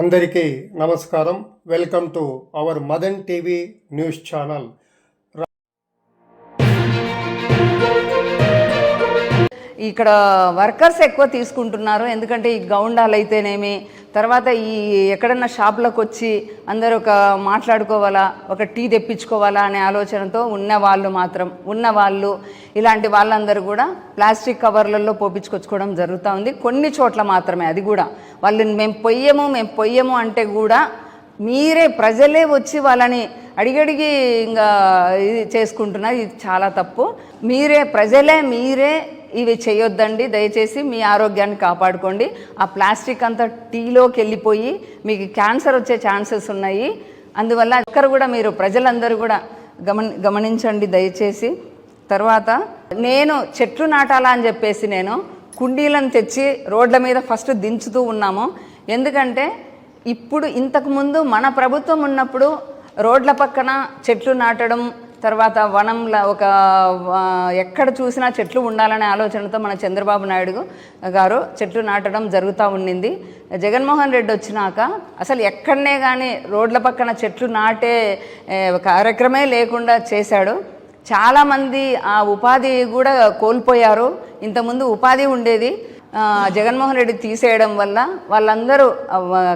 అందరికీ నమస్కారం. Welcome to our Madan TV news channel. ఇక్కడ వర్కర్స్ ఎక్కువ తీసుకుంటున్నారు. ఎందుకంటే ఈ గౌండాలు అయితేనేమి తర్వాత ఈ ఎక్కడన్నా షాప్లకు వచ్చి అందరూ ఒక మాట్లాడుకోవాలా ఒక టీ తెప్పించుకోవాలా అనే ఆలోచనతో ఉన్న వాళ్ళు మాత్రం ఉన్న వాళ్ళు ఇలాంటి వాళ్ళందరూ కూడా ప్లాస్టిక్ కవర్లలో పోపించుకొచ్చుకోవడం జరుగుతూ ఉంది. కొన్ని చోట్ల మాత్రమే అది కూడా. వాళ్ళని మేము పొయ్యము మేము పొయ్యము అంటే కూడా మీరే ప్రజలే వచ్చి వాళ్ళని అడిగడిగి ఇంకా ఇది చేసుకుంటున్నారు. ఇది చాలా తప్పు. మీరే ప్రజలే మీరే ఇవి చేయొద్దండి దయచేసి మీ ఆరోగ్యాన్ని కాపాడుకోండి. ఆ ప్లాస్టిక్ అంతా టీలోకి వెళ్ళిపోయి మీకు క్యాన్సర్ వచ్చే ఛాన్సెస్ ఉన్నాయి. అందువల్ల అక్కడ కూడా మీరు ప్రజలందరూ కూడా గమని గమనించండి దయచేసి. తర్వాత నేను చెట్లు నాటాలా అని చెప్పేసి నేను కుండీలను తెచ్చి రోడ్ల మీద ఫస్ట్ దించుతూ ఉన్నాము. ఎందుకంటే ఇప్పుడు ఇంతకుముందు మన ప్రభుత్వం ఉన్నప్పుడు రోడ్ల పక్కన చెట్లు నాటడం తర్వాత వనంలో ఒక ఎక్కడ చూసినా చెట్లు ఉండాలనే ఆలోచనతో మన చంద్రబాబు నాయుడు గారు చెట్లు నాటడం జరుగుతూ ఉండింది. జగన్మోహన్ రెడ్డి వచ్చినాక అసలు ఎక్కడనే కానీ రోడ్ల పక్కన చెట్లు నాటే కార్యక్రమే లేకుండా చేశాడు. చాలామంది ఆ ఉపాధి కూడా కోల్పోయారు. ఇంతకుముందు ఉపాధి ఉండేది జగన్మోహన్ రెడ్డి తీసేయడం వల్ల వాళ్ళందరూ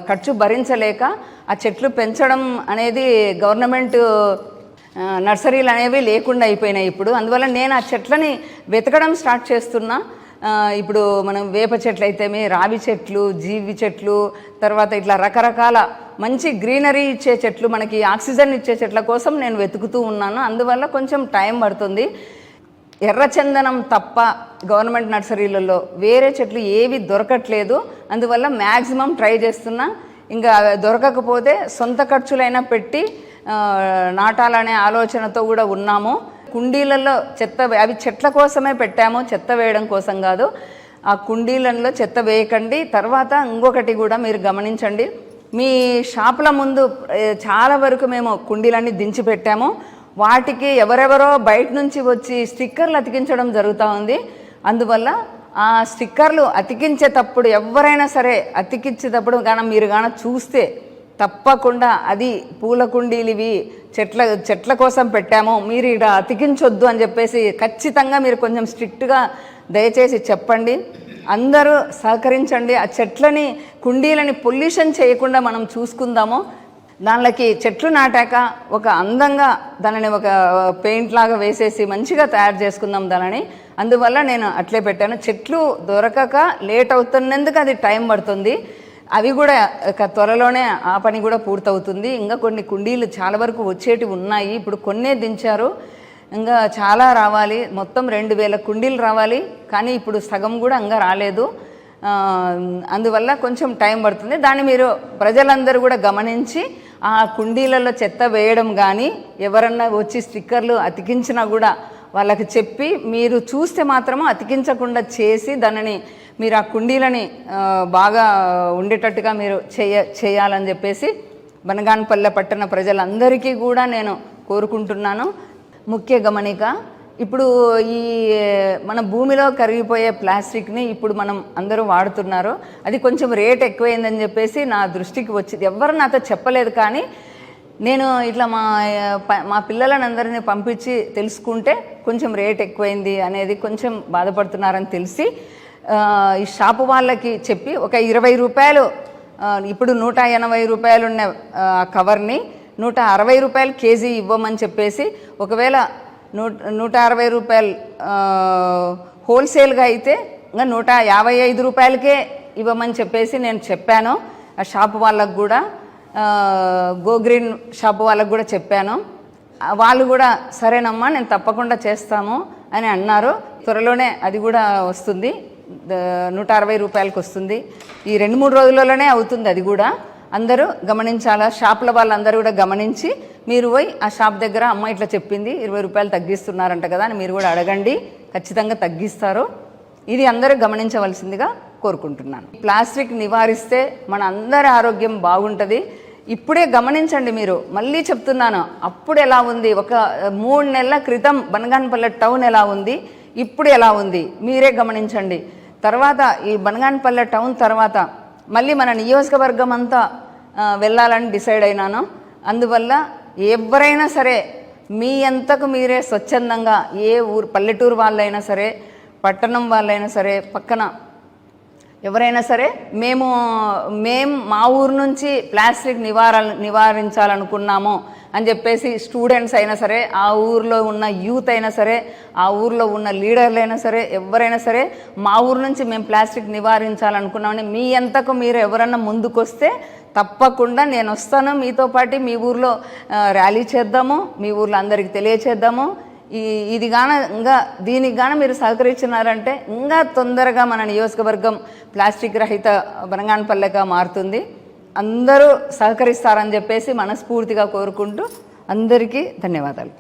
ఖర్చు భరించలేక ఆ చెట్లు పెంచడం అనేది గవర్నమెంట్ నర్సరీలు అనేవి లేకుండా అయిపోయినాయి ఇప్పుడు. అందువల్ల నేను ఆ చెట్లని వెతకడం స్టార్ట్ చేస్తున్నా. ఇప్పుడు మనం వేప చెట్లు అయితేమి రావి చెట్లు జీవి చెట్లు తర్వాత ఇట్లా రకరకాల మంచి గ్రీనరీ ఇచ్చే చెట్లు మనకి ఆక్సిజన్ ఇచ్చే చెట్ల కోసం నేను వెతుకుతూ ఉన్నాను. అందువల్ల కొంచెం టైం పడుతుంది. ఎర్రచందనం తప్ప గవర్నమెంట్ నర్సరీలలో వేరే చెట్లు ఏవి దొరకట్లేదు. అందువల్ల మ్యాక్సిమం ట్రై చేస్తున్నా. ఇంకా దొరకకపోతే సొంత ఖర్చులైనా పెట్టి నాటాలనే ఆలోచనతో కూడా ఉన్నాము. కుండీలలో చెత్త అవి చెట్ల కోసమే పెట్టాము చెత్త వేయడం కోసం కాదు. ఆ కుండీలలో చెత్త వేయకండి. తర్వాత ఇంకొకటి కూడా మీరు గమనించండి. మీ షాపుల ముందు చాలా వరకు మేము కుండీలన్నీ దించి పెట్టాము. వాటికి ఎవరెవరో బయట నుంచి వచ్చి స్టిక్కర్లు అతికించడం జరుగుతూ ఉంది. అందువల్ల ఆ స్టిక్కర్లు అతికించేటప్పుడు ఎవరైనా సరే అతికించేటప్పుడు కానీ మీరు కానీ చూస్తే తప్పకుండా అది పూల కుండీలు ఇవి చెట్ల చెట్ల కోసం పెట్టాము. మీరు ఇక్కడ అతికించొద్దు అని చెప్పేసి ఖచ్చితంగా మీరు కొంచెం స్ట్రిక్ట్గా దయచేసి చెప్పండి. అందరూ సహకరించండి. ఆ చెట్లని కుండీలని పొల్యూషన్ చేయకుండా మనం చూసుకుందాము. దానిలోకి చెట్లు నాటాక ఒక అందంగా దానిని ఒక పెయింట్ లాగా వేసేసి మంచిగా తయారు చేసుకుందాం దానిని. అందువల్ల నేను అట్లే పెట్టాను. చెట్లు దొరకక లేట్ అవుతున్నందుకు అది టైం పడుతుంది. అవి కూడా త్వరలోనే ఆ పని కూడా పూర్తవుతుంది. ఇంకా కొన్ని కుండీలు చాలా వరకు వచ్చేటి ఉన్నాయి. ఇప్పుడు కొన్నే దించారు. ఇంకా చాలా రావాలి. మొత్తం రెండు వేల కుండీలు రావాలి. కానీ ఇప్పుడు సగం కూడా ఇంకా రాలేదు. అందువల్ల కొంచెం టైం పడుతుంది. దాన్ని మీరు ప్రజలందరూ కూడా గమనించి ఆ కుండీలలో చెత్త వేయడం కానీ ఎవరన్నా వచ్చి స్టిక్కర్లు అతికించినా కూడా వాళ్ళకి చెప్పి మీరు చూస్తే మాత్రము అతికించకుండా చేసి దానిని మీరు ఆ కుండీలని బాగా ఉండేటట్టుగా మీరు చేయ చేయాలని చెప్పేసి బనగానపల్లె పట్టణ ప్రజలందరికీ కూడా నేను కోరుకుంటున్నాను. ముఖ్య గమనిక ఇప్పుడు ఈ మన భూమిలో కరిగిపోయే ప్లాస్టిక్ని ఇప్పుడు మనం అందరూ వాడుతున్నారు. అది కొంచెం రేట్ ఎక్కువైందని చెప్పేసి నా దృష్టికి వచ్చింది. ఎవరు నాతో చెప్పలేదు కానీ నేను ఇట్లా మా ప- మా పిల్లలని అందరినీ పంపించి తెలుసుకుంటే కొంచెం రేట్ ఎక్కువైంది అనేది కొంచెం బాధపడుతున్నారని తెలిసి ఈ షాపు వాళ్ళకి చెప్పి ఒక ఇరవై రూపాయలు ఇప్పుడు నూట ఎనభై రూపాయలు ఉన్న ఆ, కవర్ని నూట అరవై రూపాయలు కేజీ ఇవ్వమని చెప్పేసి ఒకవేళ నూట నూట అరవై రూపాయలు హోల్సేల్గా అయితే ఇంకా నూట యాభై ఐదు రూపాయలకే ఇవ్వమని చెప్పేసి నేను చెప్పాను. ఆ షాప్ వాళ్ళకు కూడా గోగ్రీన్ షాప్ వాళ్ళకు కూడా చెప్పాను. వాళ్ళు కూడా సరేనమ్మా నేను తప్పకుండా చేస్తాము అని అన్నారు. త్వరలోనే అది కూడా వస్తుంది. నూట అరవై రూపాయలకి వస్తుంది. ఈ రెండు మూడు రోజులలోనే అవుతుంది అది కూడా. అందరూ గమనించాలా? షాపుల వాళ్ళందరూ కూడా గమనించి మీరు పోయి ఆ షాప్ దగ్గర అమ్మ ఇట్లా చెప్పింది ఇరవై రూపాయలు తగ్గిస్తున్నారంట కదా అని మీరు కూడా అడగండి. ఖచ్చితంగా తగ్గిస్తారు. ఇది అందరూ గమనించవలసిందిగా కోరుకుంటున్నాను. ప్లాస్టిక్ నివారిస్తే మన అందరి ఆరోగ్యం బాగుంటుంది. ఇప్పుడే గమనించండి మీరు. మళ్ళీ చెప్తున్నాను అప్పుడు ఎలా ఉంది? ఒక మూడు నెలల క్రితం బనగాన్పల్లె టౌన్ ఎలా ఉంది? ఇప్పుడు ఎలా ఉంది? మీరే గమనించండి. తర్వాత ఈ బనగానపల్లె టౌన్ తర్వాత మళ్ళీ మన నియోజకవర్గం అంతా వెళ్ళాలని డిసైడ్ అయినాను. అందువల్ల ఎవరైనా సరే మీ అంతకు మీరే స్వచ్ఛందంగా ఏ ఊరు పల్లెటూరు వాళ్ళైనా సరే పట్టణం వాళ్ళైనా సరే పక్కన ఎవరైనా సరే మేము మేము మా ఊరు నుంచి ప్లాస్టిక్ నివార నివారించాలనుకున్నాము అని చెప్పేసి స్టూడెంట్స్ అయినా సరే ఆ ఊర్లో ఉన్న యూత్ అయినా సరే ఆ ఊర్లో ఉన్న లీడర్లు అయినా సరే ఎవరైనా సరే మా ఊరు నుంచి మేము ప్లాస్టిక్ నివారించాలనుకున్నామని మీ ఎంతకు మీరు ఎవరన్నా ముందుకొస్తే తప్పకుండా నేను వస్తాను. మీతో పాటు మీ ఊర్లో ర్యాలీ చేద్దాము. మీ ఊర్లో అందరికీ తెలియచేద్దాము. ఈ ఇది గాన ఇంకా దీనికి గాన మీరు సహకరించినారంటే ఇంకా తొందరగా మన నియోజకవర్గం ప్లాస్టిక్ రహిత బనగానపల్లెగా మారుతుంది. అందరూ సహకరిస్తారని చెప్పేసి మనస్ఫూర్తిగా కోరుకుంటూ అందరికీ ధన్యవాదాలు.